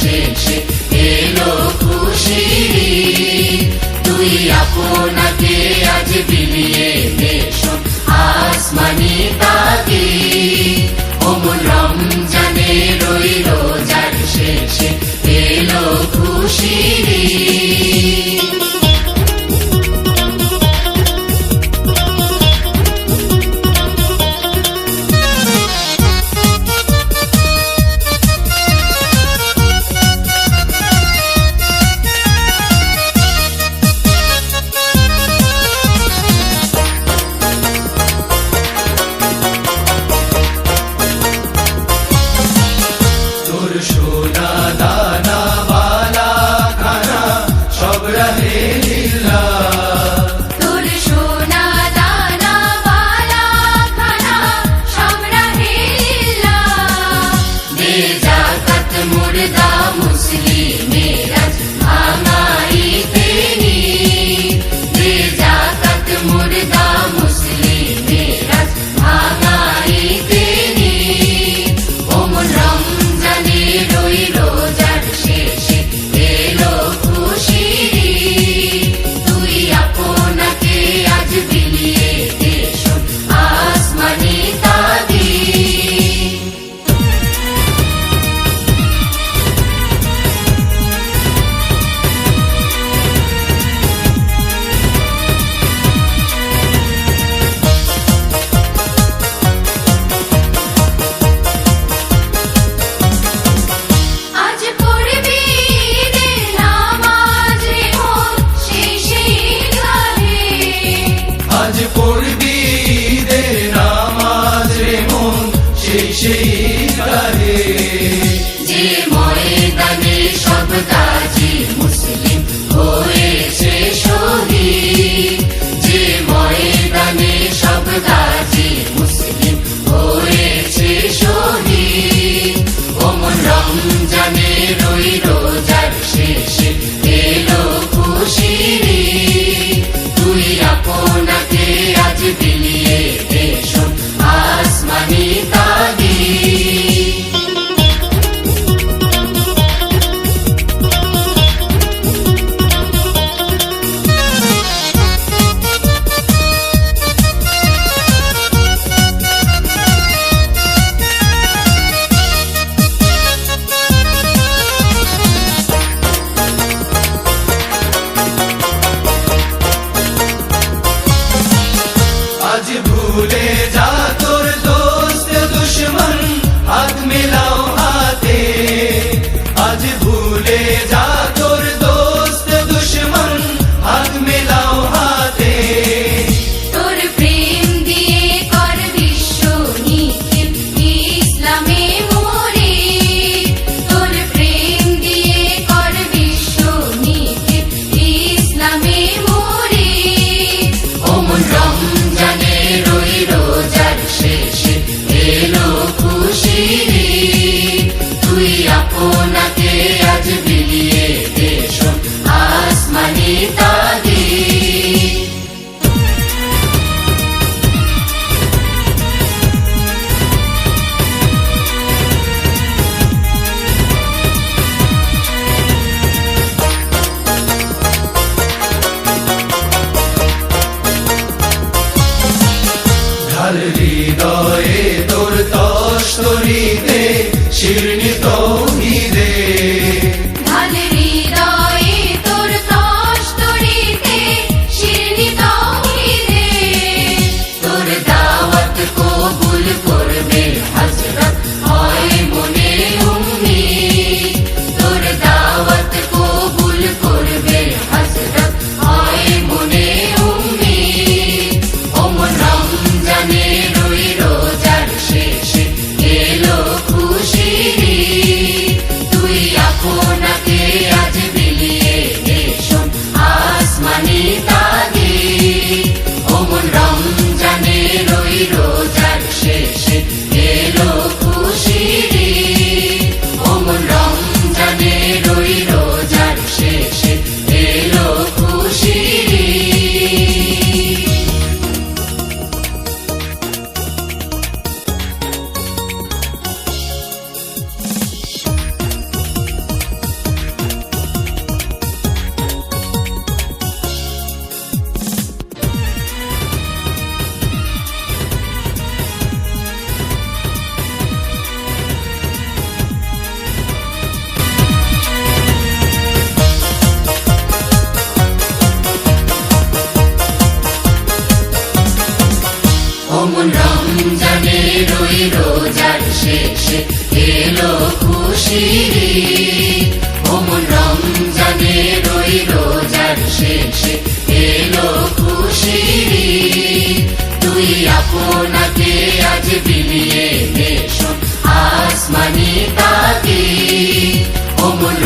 শেষে এলো খুশিরি। তুই আপনাকে আজ বিলিয়ে দেশন আসমানি তাগি। ওমর রমজানের Cheering রোজার শেষে এলো খুশির। ওমন রোজার শেষে এলো খুশির। তুই আপনাকে আজ বিলিয়ে দেশন আসমানি তাকি ওমন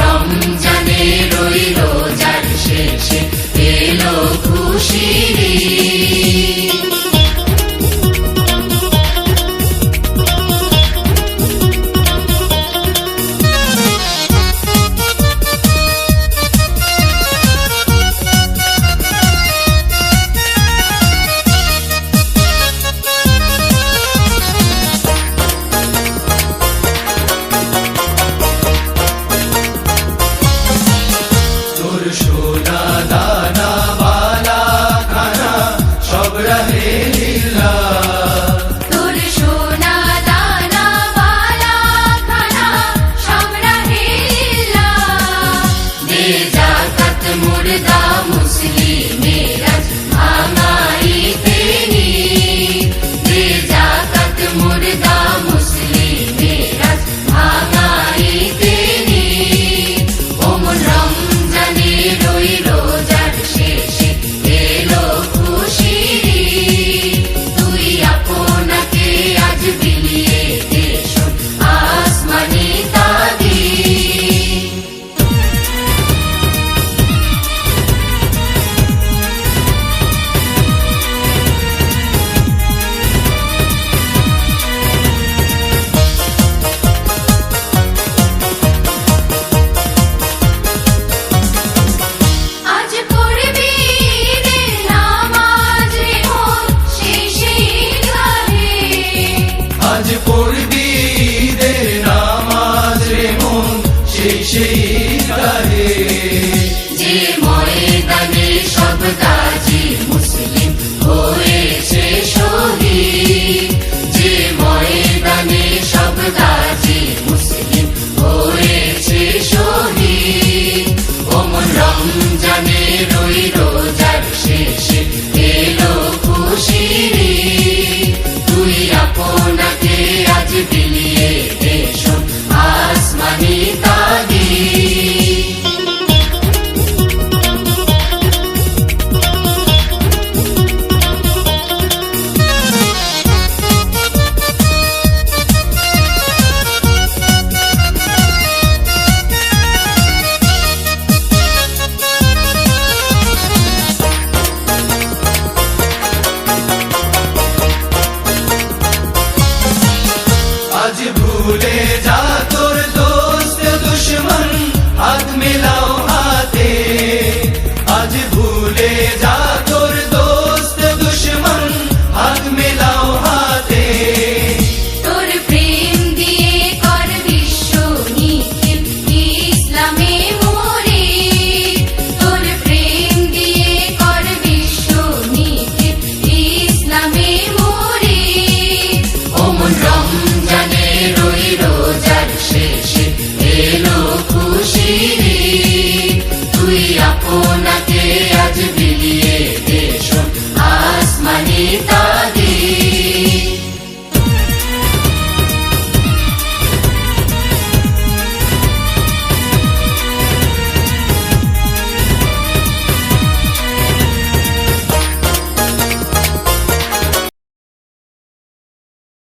money.